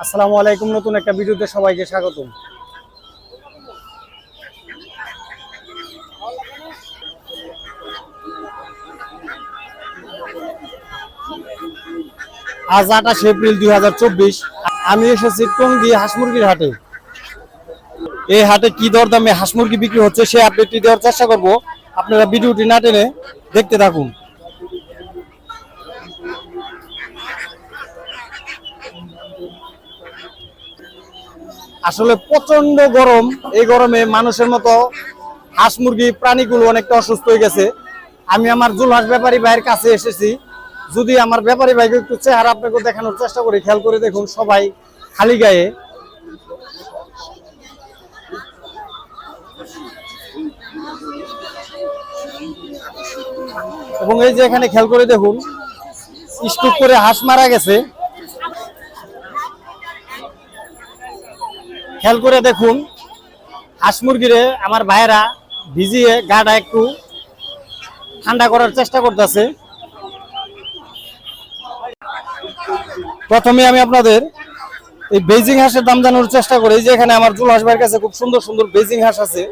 আসসালামু আলাইকুম, নতুন একটা ভিডিওতে সবাইকে স্বাগতম। আজ আঠাশে এপ্রিল দুই হাজার চব্বিশ, আমি এসেছি টঙ্গি হাঁস মুরগির হাটে। এই হাটে কি দর দামে হাঁস মুরগি বিক্রি হচ্ছে, সে আপডেটটি দেওয়ার চেষ্টা করব। আপনারা ভিডিওটি না টেনে দেখতে থাকুন। আসলে প্রচণ্ড গরম, এই গরমে মানুষের মতো হাঁস মুরগি, প্রাণীগুলো অনেকটা অসুস্থ হয়ে গেছে। আমি আমার জুলহাস ব্যাপারী ভাইয়ের কাছে এসেছি। যদি আমার ব্যাপারী ভাইকে একটু চেহারা আপনাকে দেখানোর চেষ্টা করি, খেয়াল করে দেখুন সবাই খালি গায়ে। এবং এই যে এখানে খেয়াল করে দেখুন স্টুক করে হাঁস মারা গেছে। খেয়াল করে দেখুন, হাঁস মুরগিরে আমার ভাইয়েরা ভিজিয়ে গাটা একটু ঠান্ডা করার চেষ্টা করতেছে। প্রথমে আমি আপনাদের এই বেজিং হাঁসের দাম জানানোর চেষ্টা করি। যে এখানে আমার জুল হাঁস ভাইয়ের কাছে খুব সুন্দর সুন্দর বেজিং হাঁস আছে।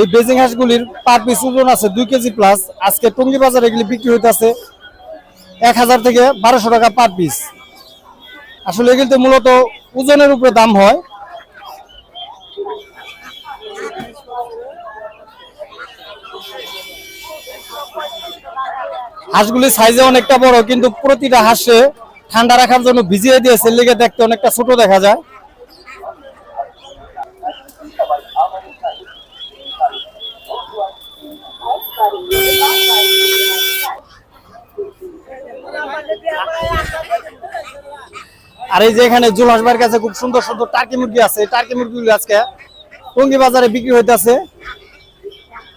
এই বেজিং হাঁসগুলির পার পিস ওজন আছে দুই কেজি প্লাস আজকে টঙ্গি বাজারে এগুলি বিক্রি হইতেছে এক হাজার থেকে বারোশো টাকা পার পিস আসলে এগুলিতে মূলত ওজনের উপরে দাম হয়। হাঁসগুলি সাইজে অনেকটা বড়, কিন্তু প্রতিটা হাঁসে ঠান্ডা রাখার জন্য ভিজিয়ে দিয়েছে। লেগে দেখতে অনেকটা ছোট দেখা যায়। আর এই যে এখানে জুলহাস ভাইয়ের কাছে খুব সুন্দর সুন্দর টার্কি মুরগি আছে টার্কি মুরগিগুলো আজকে টঙ্গি বাজারে বিক্রি হইতেছে।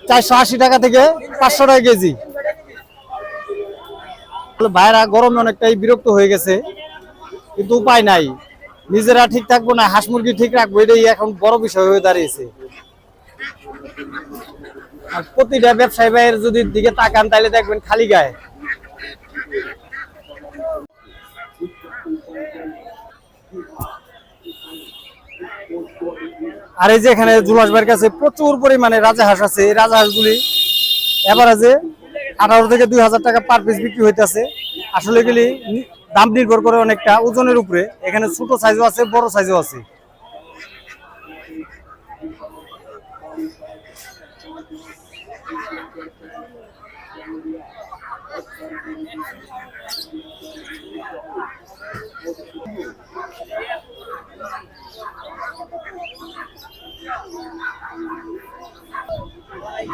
চারশো আশি টাকা থেকে পাঁচশো টাকা কেজি। ভাইরা গরমে অনেকটাই বিরক্ত হয়ে গেছে, কিন্তু উপায় নাই। নিজেরা ঠিক থাকব না, হাঁস মুরগি ঠিক রাখব, এটাই এখন বড় বিষয় হয়ে দাঁড়িয়েছে। আর প্রতিটা ব্যবসায়ী ভাইয়ের যদি দিকে তাকান তাহলে দেখবেন খালি গায়ে। আর এই যে এখানে জুলাস ভাইয়ের কাছে প্রচুর পরিমাণে রাজা হাঁস আছে। এই হাঁসগুলি এভারেজে আঠারো থেকে দুই হাজার টাকা পার পিস বিক্রি হইতেছে। আসলে এগুলি দাম নির্ভর করে অনেকটা ওজনের উপরে। এখানে ছোট সাইজও আছে, বড় সাইজও আছে।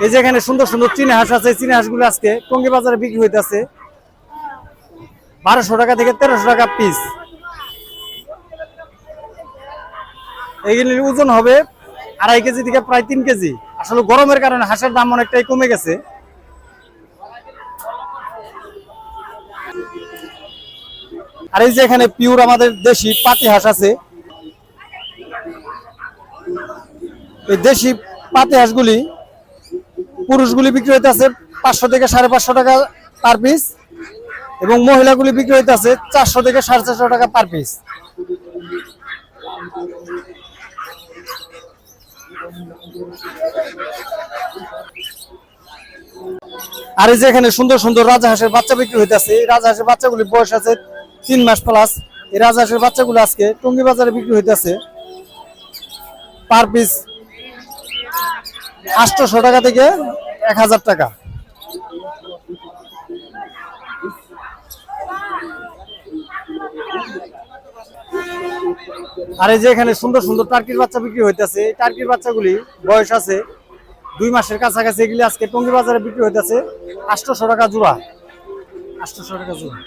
এই যে এখানে সুন্দর সুন্দর চীনা হাঁস আছে, চীনা হাঁসগুলো আজকে টঙ্গি বাজারে বিক্রি হইতেছে। বারোশো টাকা থেকে তেরোশো টাকা পিস এইগুলির ওজন হবে আড়াই কেজি থেকে প্রায় তিন কেজি। আসলে গরমের কারণে হাঁসের দাম অনেকটাই কমে গেছে। আর এই যে এখানে পিওর আমাদের দেশি পাতি হাঁস আছে। এই দেশি পাতি হাঁসগুলি পুরুষগুলি বিক্রি হইতেছে পাঁচশো থেকে সাড়ে পাঁচশো টাকা পার পিস এবং মহিলাগুলি বিক্রি হইতেছে চারশো থেকে সাড়ে চারশো টাকা পার পিস আর এই যে এখানে সুন্দর সুন্দর রাজা হাঁসের বাচ্চা বিক্রি হইতেছে, এই রাজা হাঁসের বাচ্চাগুলি বয়স আছে তিন মাস প্লাস এই রাজা হাঁসের বাচ্চাগুলো আজকে টঙ্গি বাজারে বিক্রি হইতেছে পার পিস আটশোশো টাকা থেকে এক হাজার টাকা। আর এই যে এখানে সুন্দর সুন্দর টার্কির বাচ্চা বিক্রি হইতেছে, এই টার্কির বাচ্চাগুলি বয়স আছে দুই মাসের কাছাকাছি, এগুলি আজকে টঙ্গি বাজারে বিক্রি হইতেছে আটশোশো টাকা জোড়া। আটশোশো টাকা জোড়া।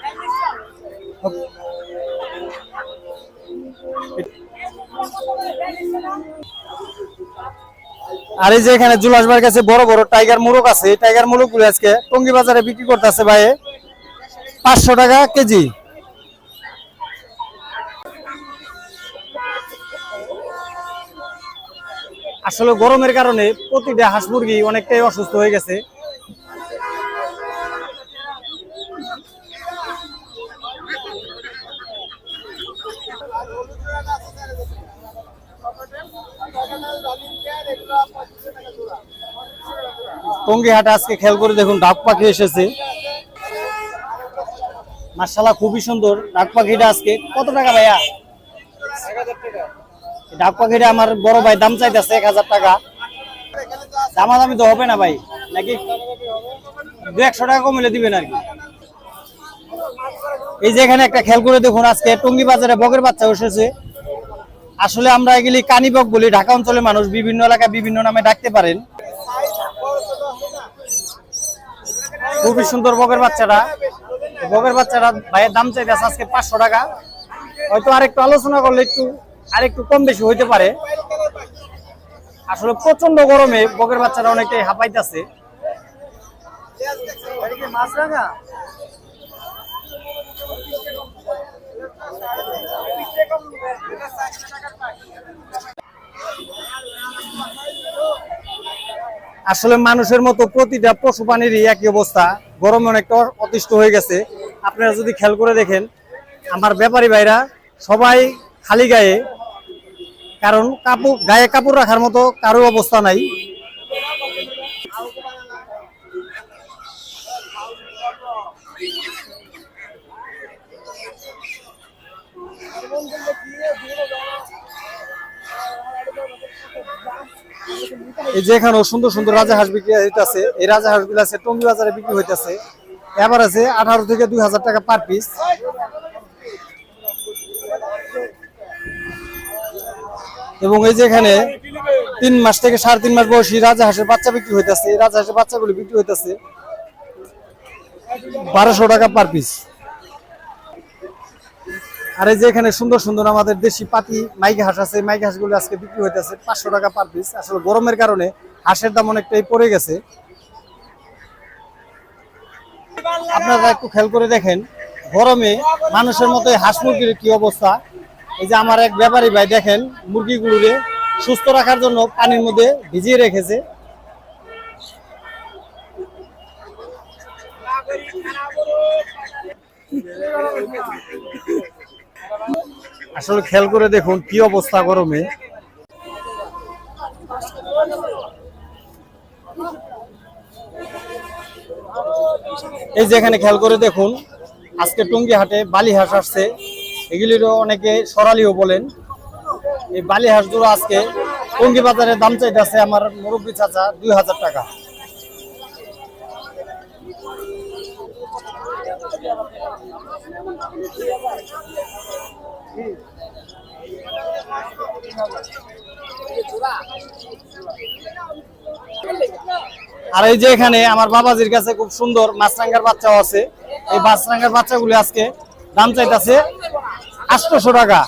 আর এই যে এখানে জুলাসবার কাছে বড় বড় টাইগার মোরগ আছে, এই টাইগার মোরগগুলো আজকে টঙ্গি বাজারে বিক্রি করতেছে ভাই। পাঁচশো টাকা কেজি। আসলে গরমের কারণে প্রতিটা হাঁস মুরগি অনেকটাই অসুস্থ হয়ে গেছে। টঙ্গি হাটে আজকে খেয়াল করে দেখুন, ডাক পাখি এসেছে। মার্শাল্লাহ খুবই সুন্দর। ডাক পাখিটা আজকে কত টাকা ভাইয়া? ডাক পাখিটা আমার বড় ভাই, দাম চাইতেছে এক হাজার টাকা। দামাদামি তো হবে না ভাই, নাকি? দু একশো টাকা কমিলে দিবেন আর কি। এই যে এখানে একটা খেয়াল করে দেখুন, আজকে টঙ্গি বাজারে বগের বাচ্চা এসেছে আসলে আমরা এগুলি কানিবক বলি, ঢাকা অঞ্চলের মানুষ বিভিন্ন এলাকায় বিভিন্ন নামে ডাকতে পারেন। খুবই সুন্দর বগের বাচ্চাটা বগের বাচ্চাটা ভাইয়ের দাম চাইতেছে আজকে পাঁচশো টাকা। হয়তো আরেকটু আলোচনা করলে একটু, আরেকটু কম বেশি হইতে পারে। আসলে প্রচণ্ড গরমে বগের বাচ্চারা অনেকটাই হাঁপাইতেছে। মাছরাঙা আসলে মানুষের মতো প্রতিটা পশু প্রাণীরই একই অবস্থা। গরম অনেকটা অতিষ্ঠ হয়ে গেছে। আপনারা যদি খেয়াল করে দেখেন, আমার ব্যাপারী ভাইরা সবাই খালি গায়ে, কারণ কাপড়, গায়ে কাপড় রাখার মতো কারও অবস্থা নাই। এই যে এখানেও সুন্দর সুন্দর রাজা হাঁস বিক্রি হইতেছে। এই রাজা হাঁসগুলো আছে, টঙ্গি বাজারে বিক্রি হইতেছে। এবার আছে আঠারো থেকে দুই হাজার টাকা পার পিস এবং এই যে এখানে তিন মাস থেকে সাড়ে তিন মাস বয়সী রাজা হাঁসের বাচ্চা বিক্রি হইতেছে। এই রাজা হাঁসের বাচ্চাগুলো বিক্রি হইতেছে। বারোশো টাকা পার পিস আর যে এখানে সুন্দর সুন্দর আমাদের দেশি পাতি মাইকি হাঁস আছে মাইকি হাঁসগুলো আজকে বিক্রি হইতেছে পাঁচশো টাকা পার পিস আসলে গরমের কারণে হাঁসের দাম অনেকটাই পড়ে গেছে। আপনারা একটু খেয়াল করে দেখেন, গরমে মানুষের মতো হাঁস মুরগির কি অবস্থা? এই যে আমার এক ব্যাপারী ভাই দেখেন মুরগিগুলোরে সুস্থ রাখার জন্য পানির মধ্যে ভিজিয়ে রেখেছে। আসলে খেয়াল করে দেখুন কি অবস্থা গরমে। এই যে এখানে খেয়াল করে দেখুন, আজকে টুঙ্গি হাটে বালি হাঁস আসছে। এগুলিরও অনেকে সরালিও বলেন। এই বালি হাঁসগুলো আজকে টঙ্গি বাজারে দাম চাইতেছে আমার মুরব্বী চাচা দুই হাজার টাকা। আর এই যে এখানে আমার বাবাজির কাছে খুব সুন্দর মাছরাঙ্গার বাচ্চাও আছে। এই মাছরাঙ্গার বাচ্চাগুলি আজকে দাম চাইতেছে আটশোশো টাকা।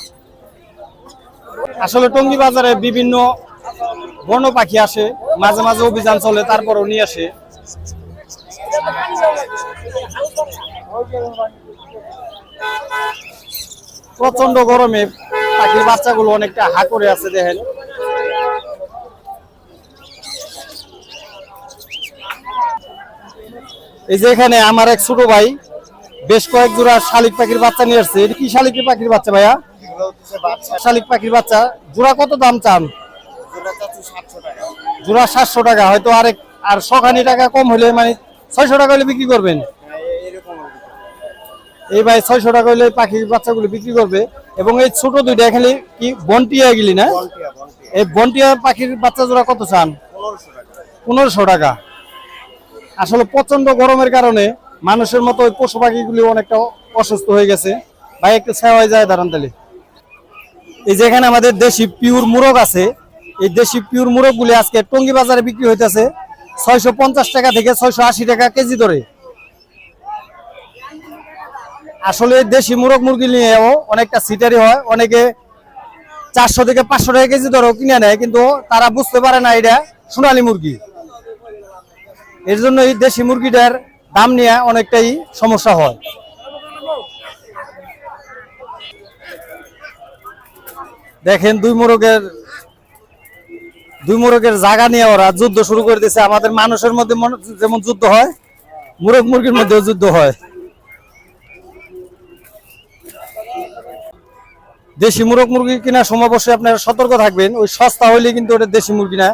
আসলে টঙ্গি বাজারে বিভিন্ন বন্য পাখি আসে, মাঝে মাঝে অভিযান চলে, তারপরও নিয়ে আসে। প্রচণ্ড গরমে পাখির বাচ্চাগুলো অনেকটা হা করে আছে দেখেন। এই যে এখানে আমার এক ছোট ভাই বেশ কয়েক জোড়া শালিক পাখির বাচ্চা নিয়ে আসছে। এটা কি শালিক পাখির বাচ্চা ভাইয়া? শালিক পাখির বাচ্চা। জোড়া কত দাম চান? জোড়া সাতশো টাকা হয়তো আরেক আর শখানি টাকা কম হলে মানে ছয়শো টাকা হলে বিক্রি করবেন? এই ভাই ছয়শো টাকা হলে পাখির বাচ্চাগুলো বিক্রি করবে। এবং এই ছোট দুইটা এখানে কি বন্টিয়া গেলি না? এই বন্টিয়া পাখির বাচ্চা জোড়া কত চান? পনেরোশো টাকা। আসলে প্রচণ্ড গরমের কারণে মানুষের মতো ওই পশু পাখিগুলি অনেকটা অসুস্থ হয়ে গেছে। ভাই একটু সেওয়াই যায় দাঁড়ান তাহলে। এই যে এখানে আমাদের দেশি পিওর মুরগ আছে। এই দেশি পিওর মুরগ গুলি আজকে টঙ্গি বাজারে বিক্রি হইতেছে ছয়শো পঞ্চাশ টাকা থেকে ছয়শো আশি টাকা কেজি ধরে। আসলে দেশি মুরগ মুরগি নিয়েও অনেকটা সিটারি হয়। অনেকে চারশো থেকে পাঁচশো টাকা কেজি ধরেও কিনে নেয়, কিন্তু তারা বুঝতে পারে না এটা সোনালী মুরগি। এর জন্য এই দেশি মুরগিটার দাম নিয়ে অনেকটাই সমস্যা হয়। দেখেন দুই মোরগের দুই মোরগের জায়গা নিয়ে ওরা যুদ্ধ শুরু করে দিয়েছে। আমাদের মানুষের মধ্যে যেমন যুদ্ধ হয়, মুরগ মুরগির মধ্যেও যুদ্ধ হয়। দেশি মুরগ মুরগি কেনার সময় অবশ্যই আপনারা সতর্ক থাকবেন। ওই সস্তা হইলে কিন্তু ওটা দেশি মুরগি না।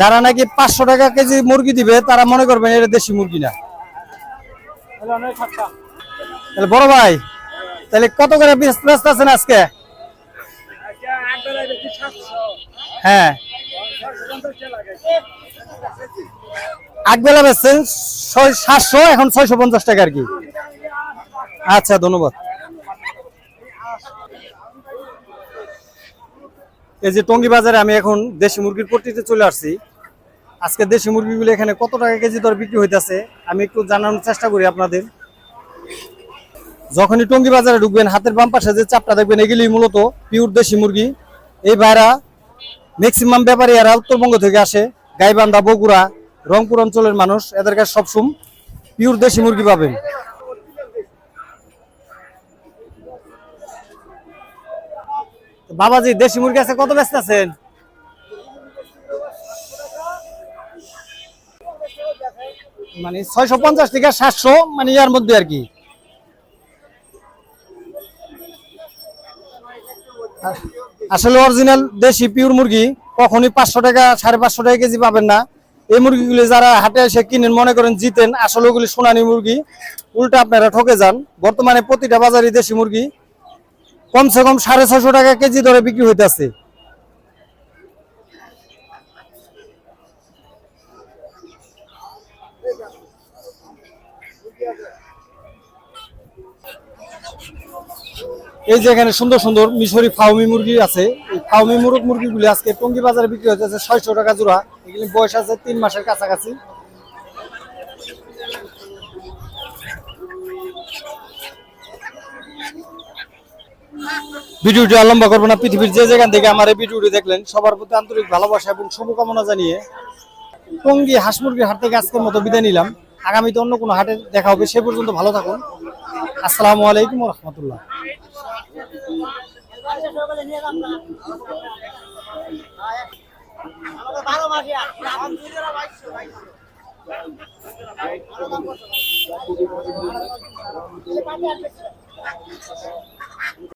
যারা নাকি পাঁচশো টাকা কেজি মুরগি দিবে, তারা মনে করবেন এটা দেশি মুরগি না। তাহলে বড় ভাই, তাহলে কত করে ব্যস্ত আছেন আজকে? হ্যাঁ। আগবেলা বেচছেন সাতশো, এখন ছয়শো পঞ্চাশ টাকা আর কি। আচ্ছা ধন্যবাদ। এই যে টঙ্গি বাজারে আমি এখন দেশি মুরগির পট্টিতে চলে আসছি। আজকে দেশি মুরগিগুলো এখানে কত টাকা কেজি দর বিক্রি হইতেছে, আমি একটু জানানোর চেষ্টা করি আপনাদের। যখনই টঙ্গি বাজারে ঢুকবেন, হাতের বাম পাশে যে চাপটা দেখবেন এগুলি মূলত পিওর দেশি মুরগি। এই ভাইরা ম্যাক্সিমাম ব্যাপারী এরা উত্তরবঙ্গ থেকে আসে, গাইবান্ধা, বগুড়া, রংপুর অঞ্চলের মানুষ, এদের কাছে সবসময় পিওর দেশি মুরগি পাবেন। বাবাজি, দেশি মুরগি আছে, কত ব্যস্ত আছেন? মানে ছয়শো পঞ্চাশ থেকে সাতশো মানে ইয়ার মধ্যে আর কি। আসলে অরিজিনাল দেশি পিওর মুরগি, কখনই পাঁচশো টাকা, সাড়ে পাঁচশো টাকা কেজি পাবেন না। এই মুরগিগুলি যারা হাটে এসে কিনেন, মনে করেন জিতেন, আসলে ওগুলি সোনানি মুরগি, উল্টা আপনারা ঠকে যান। বর্তমানে প্রতিটা বাজারে দেশি মুরগি। কমসে কম সাড়ে ছশো টাকা কেজি দরে বিক্রি হইতেছে। এই যে এখানে সুন্দর সুন্দর মিশরি ফাউমি মুরগি আছে। এই ফাউমি মুরগ মুরগিগুলি আজকে টঙ্গি বাজারে বিক্রি হচ্ছে ছয়শো টাকা জোড়া। এগুলি বয়স আছে তিন মাসের কাছাকাছি। ভিডিওটি লম্বা করব না, পৃথিবীর যে যেখান থেকে আমার এই ভিডিওটি দেখলেন, সবার প্রতি আন্তরিক ভালোবাসা এবং শুভকামনা জানিয়ে টঙ্গি হাঁস মুরগির হাট থেকে আজকের মতো বিদায় নিলাম। আগামীতে অন্য কোনো হাটে দেখা হবে, সে পর্যন্ত ভালো থাকুন। আসসালামু আলাইকুম রহমতুল্লাহ।